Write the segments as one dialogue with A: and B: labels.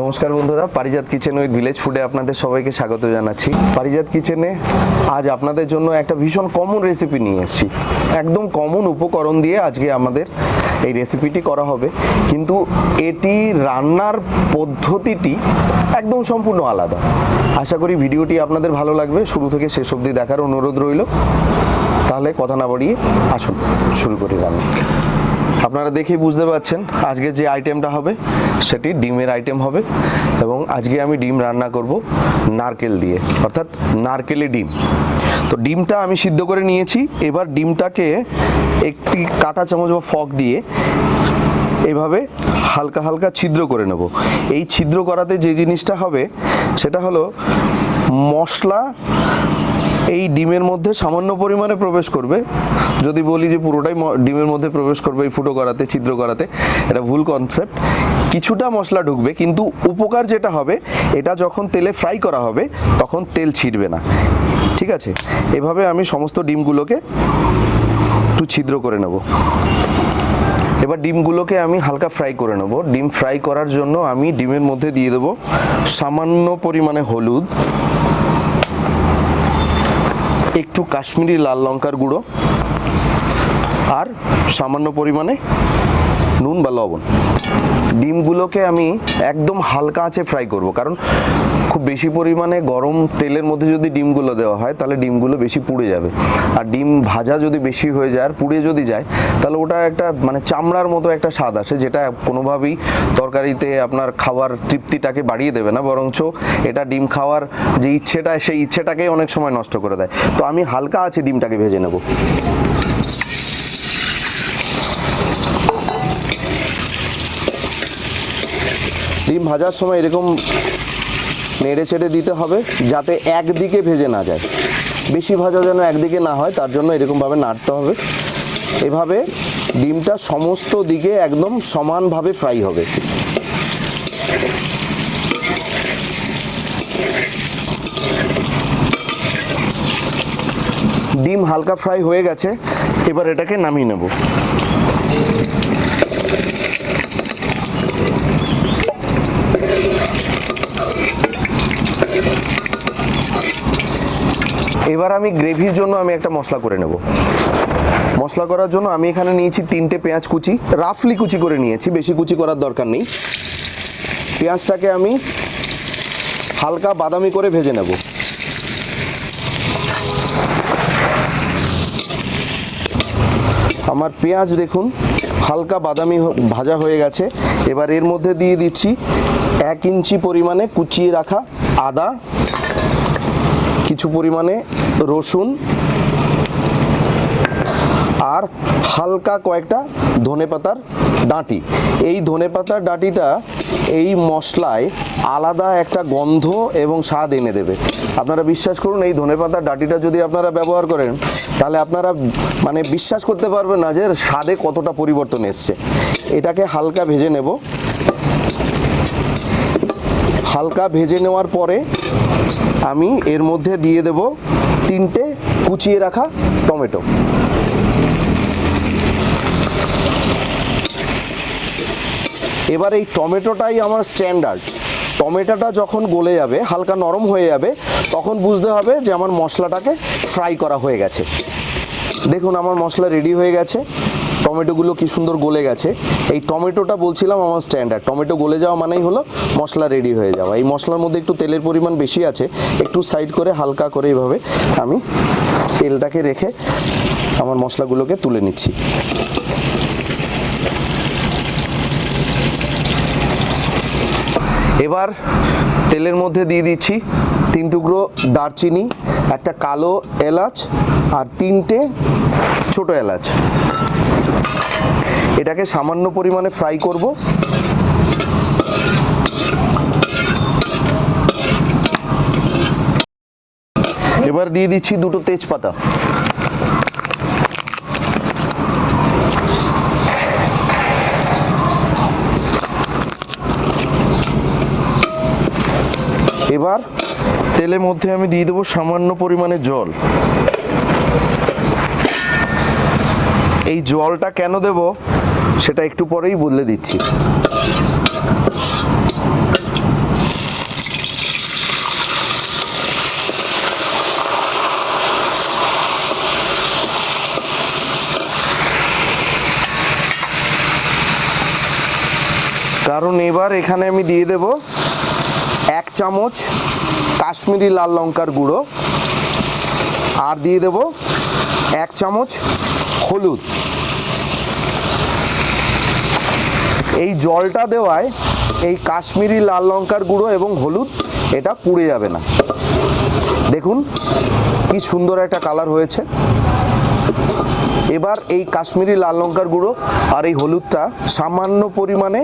A: নমস্কার বন্ধুরা, পারিজাত kitchen with village ফুডে আপনাদের সবাইকে স্বাগত জানাচ্ছি। পারিজাত কিচেনে আজ আপনাদের জন্য একটা ভীষণ কমন রেসিপি নিয়ে এসেছি। একদম কমন উপকরণ দিয়ে আজকে আমাদের এই রেসিপিটি করা হবে। কিন্তু এটি রান্নার পদ্ধতিটি একদম সম্পূর্ণ আলাদা। আশা করি ভিডিওটি আপনাদের ভালো লাগবে। শুরু থেকে শেষ অবধি দেখার অনুরোধ রইল। তাহলে কথা না বাড়িয়ে আসুন, শুরু করি রান্না। আপনারা দেখেই বুঝতে পারছেন আজকে যে আইটেমটা হবে, সেটি ডিমের আইটেম হবে এবং আজকে আমি ডিম রান্না করব নারকেল দিয়ে, অর্থাৎ নারকেলে ডিম। তো ডিমটা আমি সিদ্ধ করে নিয়েছি, এবার ডিমটাকে একটি কাঁটা চামচ বা ফক দিয়ে এভাবে হালকা হালকা ছিদ্র করে নেব। এই ছিদ্র করাতে যে জিনিসটা হবে, সেটা হলো মশলা এই ডিমের মধ্যে সামান্য পরিমাণে প্রবেশ করবে। যদি বলি যে পুরোটাই ডিমের মধ্যে প্রবেশ করবে এই ফুটো করাতে, ছিদ্র করাতে, এটা ভুল কনসেপ্ট কিছুটা মশলা ঢুকবে, কিন্তু উপকার যেটা হবে, এটা যখন তেলে ফ্রাই করা হবে, তখন তেল ছিটবে না। ঠিক আছে? এভাবে আমি সমস্ত ডিমগুলোকে একটু ছিদ্র করে নেব। এবার ডিমগুলোকে আমি হালকা ফ্রাই করে নেব। ডিম ফ্রাই করার জন্য আমি ডিমের মধ্যে দিয়ে দেবো সামান্য পরিমাণে হলুদ একটু কাশ্মীরি লাল লঙ্কার গুঁড়ো আর সামান্য পরিমাণে নুন বা লবণ। ডিমগুলোকে আমি একদম হালকা আঁচে ফ্রাই করব, কারণ খুব বেশি পরিমাণে গরম তেলের মধ্যে যদি ডিমগুলো দেওয়া হয়, তাহলে ডিমগুলো বেশি পুড়ে যাবে। আর ডিম ভাজা যদি বেশি হয়ে যায়, আর পুড়ে যদি যায়, তাহলে ওটা একটা মানে চামড়ার মতো একটা স্বাদ আসে, যেটা কোনোভাবেই তরকারিতে আপনার খাবার তৃপ্তিটাকে বাড়িয়ে দেবে না, বরঞ্চ এটা ডিম খাওয়ার যে ইচ্ছেটা, সেই ইচ্ছেটাকেই অনেক সময় নষ্ট করে দেয়। তো আমি হালকা আছে ডিমটাকে ভেজে নেব। ডিম ভাজার সময় এরকম নেড়ে ছেড়ে দিতে হবে যাতে একদিকে ভেজে না যায়। বেশি ভাজা যেন একদিকে না হয়, তার জন্য এরকমভাবে নাড়তে হবে। এভাবে ডিমটা সমস্ত দিকে একদম সমানভাবে ফ্রাই হবে। ডিম হালকা ফ্রাই হয়ে গেছে, এবার এটাকে নামিয়ে নেব। এবার আমি গ্রেভির জন্য আমি একটা মশলা করে নেব। মশলা করার জন্য আমি এখানে নিয়েছি তিনটে পেঁয়াজ কুচি। রাফলি কুচি করে নিয়েছি, বেশি কুচি করার দরকার নেই। পেঁয়াজটাকে আমি হালকা বাদামি করে ভেজে নেব। আমার পেঁয়াজ দেখুন, হালকা বাদামি ভাজা হয়ে গেছে। এবার এর মধ্যে দিয়ে দিচ্ছি এক ইঞ্চি পরিমাণে কুচিয়ে রাখা আদা কিছু পরিমাণে রসুন আর হালকা কয়েকটা ধনেপাতার ডাঁটি। এই ধনেপাতার ডাঁটিটা এই মশলায় আলাদা একটা গন্ধ এবং স্বাদ এনে দেবে। আপনারা বিশ্বাস করুন, এই ধনেপাতার ডাঁটিটা যদি আপনারা ব্যবহার করেন, তাহলে আপনারা মানে বিশ্বাস করতে পারবেন না যে স্বাদে কতটা পরিবর্তন এসছে। এটাকে হালকা ভেজে নেব। হালকা ভেজে নেওয়ার পরে আমি এর মধ্যে দিয়ে দেব তিনটে কুচিয়ে রাখা টমেটো। এবার এই টমেটোটাই আমার স্ট্যান্ডার্ড টমেটোটা যখন গলে যাবে, হালকা নরম হয়ে যাবে, তখন বুঝতে হবে যে আমার মশলাটাকে ফ্রাই করা হয়ে গেছে। দেখুন, আমার মশলা রেডি হয়ে গেছে। টমেটোগুলো কি সুন্দর গলে গেছে। এই টমেটোটা বলছিলাম আমার স্ট্যান্ডার্ড টমেটো গলে যাওয়া মানেই হলো মশলা রেডি হয়ে যাওয়া। এই মশলার মধ্যে একটু তেলের পরিমাণ বেশি আছে, একটু সাইড করে হালকা করে এইভাবে আমি তেলটাকে রেখে আমার মশলাগুলোকে তুলে নিচ্ছি। এবার তেলের মধ্যে দিয়ে দিচ্ছি তিন টুকরো দারচিনি, একটা কালো এলাচ আর তিনটে ছোট এলাচ। এটাকে সামান্য পরিমাণে ফ্রাই করব। এবার দিয়ে দিচ্ছি দুটো তেজপাতা। এবার তেলের মধ্যে আমি দিয়ে দেবো সামান্য পরিমাণে জল। এই জলটা কেন দেব সেটা একটু পরেই বদলে দিচ্ছি। কারণ এবার এখানে আমি দিয়ে দেব এক চামচ কাশ্মীরি লাল লঙ্কার গুঁড়ো, আর দিয়ে দেব এক চামচ হলুদ। এই জলটা দেওয়ায় এই কাশ্মীরি লাল লঙ্কার গুঁড়ো এবং হলুদ, এটা পুড়ে যাবে না। দেখুন কি সুন্দর একটা কালার হয়েছে। এবার এই কাশ্মীরি লাল লঙ্কার গুঁড়ো আর এই হলুদটা সামান্য পরিমাণে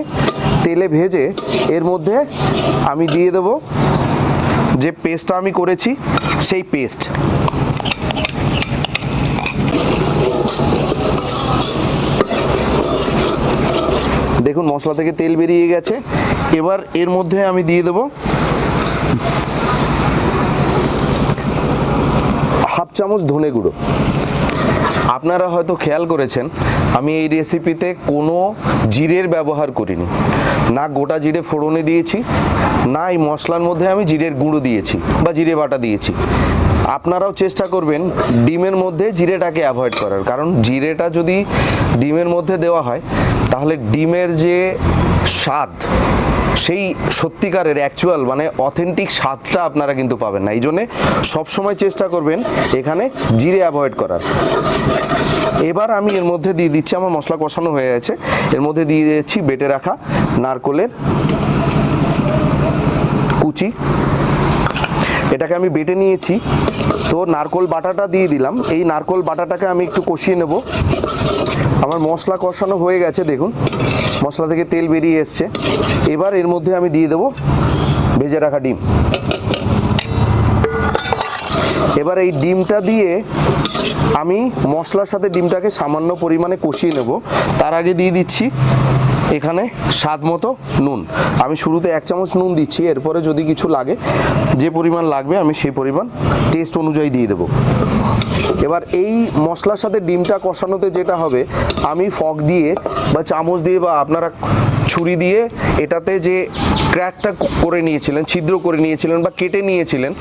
A: তেলে ভেজে এর মধ্যে আমি দিয়ে দেব। যে পেস্টটা আমি করেছি, সেই পেস্ট দেখুন মশলা থেকে তেল বেরিয়ে গেছে। এবার এর মধ্যে আমি দিয়ে দেব হাফ চামচ ধনে গুঁড়ো। আপনারা হয়তো খেয়াল করেছেন, আমি এই রেসিপিতে কোনো জিরের ব্যবহার করিনি। না গোটা জিরে ফোড়নে দিয়েছি, না এই মশলার মধ্যে আমি জিরের গুঁড়ো দিয়েছি বা জিরে বাটা দিয়েছি। আপনারাও চেষ্টা করবেন ডিমের মধ্যে জিরেটাকে অ্যাভয়েড করার, কারণ জিরেটা যদি ডিমের মধ্যে দেওয়া হয় তাহলে ডিমের যে স্বাদ, সেই সত্যিকারের অ্যাকচুয়াল মানে অথেন্টিক স্বাদটা আপনারা কিন্তু পাবেন না। এই জন্যে সবসময় চেষ্টা করবেন এখানে জিরে অ্যাভয়েড করার। এবার আমি এর মধ্যে দিয়ে দিচ্ছি, আমার মশলা কষানো হয়ে গেছে। এর মধ্যে দিয়ে দিচ্ছি বেটে রাখা নারকোলের কুচি। এটাকে আমি বেটে নিয়েছি। তো নারকোল বাটাটা দিয়ে দিলাম। এই নারকোল বাটাটাকে আমি একটু কষিয়ে নেব। আমার মশলা কষানো হয়ে গেছে, দেখুন। মশলা থেকে তেল বেরিয়ে এসছে। এবার এর মধ্যে আমি দিয়ে দেবো ভেজে রাখা ডিম। এবার এই ডিমটা দিয়ে আমি মশলার সাথে ডিমটাকে সামান্য পরিমাণে কষিয়ে নেব। তার আগে দিয়ে দিচ্ছি এখানে স্বাদ মতো নুন। আমি শুরুতে এক চামচ নুন দিচ্ছি, এরপরে যদি কিছু লাগে, যে পরিমাণ লাগবে, আমি সেই পরিমাণ টেস্ট অনুযায়ী দিয়ে দেবো। এবার এই মশলার সাথে ডিমটা কষানোতে যেটা হবে, আমি ফক দিয়ে বা চামচ দিয়ে বা আপনারা ছুরি দিয়ে এটাতে যে ক্র্যাকটা করে নিয়েছিলেন, ছিদ্র করে নিয়েছিলেন বা কেটে নিয়েছিলেন,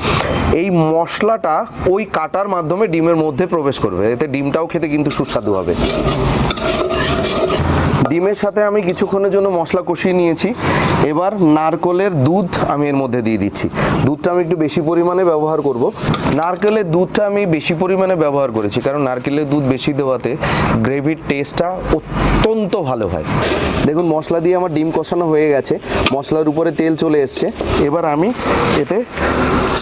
A: এই মশলাটা ওই কাটার মাধ্যমে ডিমের মধ্যে প্রবেশ করবে। এতে ডিমটাও খেতে কিন্তু সুস্বাদু হবে। ডিমের সাথে আমি কিছুক্ষণের জন্য মশলা কষিয়ে নিয়েছি। এবার নারকলের দুধ আমি এর মধ্যে দিয়ে দিচ্ছি। দুধটা আমি একটু বেশি পরিমাণে ব্যবহার করব। নারকেলের দুধটা আমি বেশি পরিমাণে ব্যবহার করেছি, কারণ নারকেলের দুধ বেশি দেওয়াতে গ্রেভির টেস্টটা অত্যন্ত ভালো হয়। দেখুন, মশলা দিয়ে আমার ডিম কষানো হয়ে গেছে, মশলার উপরে তেল চলে এসছে। এবার আমি এতে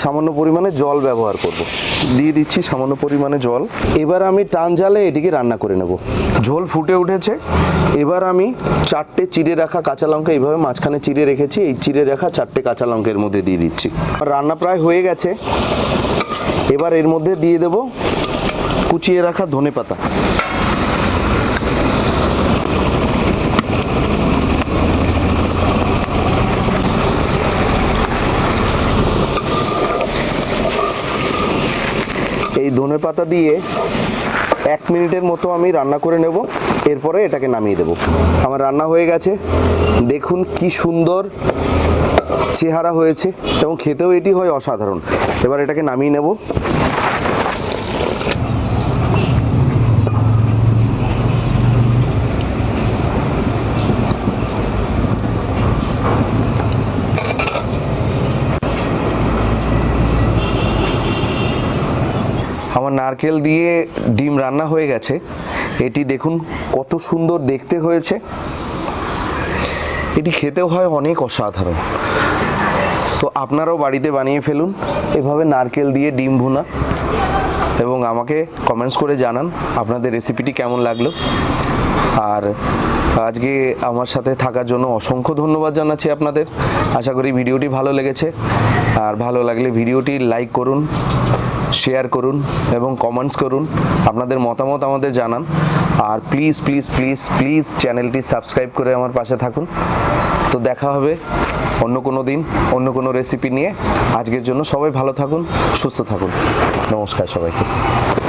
A: সামান্য পরিমাণে জল ব্যবহার করব। দিয়ে দিচ্ছি সামান্য পরিমাণে জল। এবার আমি টান জালে এটিকে রান্না করে নেব। ঝোল ফুটে উঠেছে। এবার আমি চারটে চিড়ে রাখা কাঁচা লঙ্কা এইভাবে মাঝখানে চিড়ে রেখেছি। এই চিড়ে রাখা চারটে কাঁচা লঙ্কার মধ্যে দিয়ে দিচ্ছি। রান্না প্রায় হয়ে গেছে। এবার এর মধ্যে দিয়ে দেব কুচিয়ে রাখা ধনে পাতা। এই ধনে পাতা দিয়ে এক মিনিটের মতো আমি রান্না করে নেব, এরপরে এটাকে নামিয়ে দেব। আমার রান্না হয়ে গেছে। দেখুন কি সুন্দর চেহারা হয়েছে এবং খেতেও এটি হয় অসাধারণ। এবার এটাকে নামিয়ে নেব। আমার নারকেল দিয়ে ডিম রান্না হয়ে গেছে। এটি দেখুন কত সুন্দর দেখতে হয়েছে। এটি খেতেও হয় অনেক অসাধারণ। তো আপনারাও বাড়িতে বানিয়ে ফেলুন। এভাবে নারকেল দিয়ে ডিম ভুনা। এবং আমাকে কমেন্টস করে জানান আপনাদের রেসিপিটি কেমন লাগল। আর আজকে আমার সাথে থাকার জন্য অসংখ্য ধন্যবাদ জানাচ্ছি আপনাদের। আশা করি ভিডিওটি ভালো লেগেছে। আর ভালো লাগলে ভিডিওটি লাইক করুন। শেয়ার করুন এবং কমেন্টস করুন। আপনাদের মতামত আমাদের জানান। আর প্লিজ প্লিজ প্লিজ প্লিজ চ্যানেলটি সাবস্ক্রাইব করে আমার পাশে থাকুন। তো দেখা হবে অন্য কোনো দিন, অন্য কোনো রেসিপি নিয়ে। আজকের জন্য সবাই ভালো থাকুন, সুস্থ থাকুন। নমস্কার সবাইকে।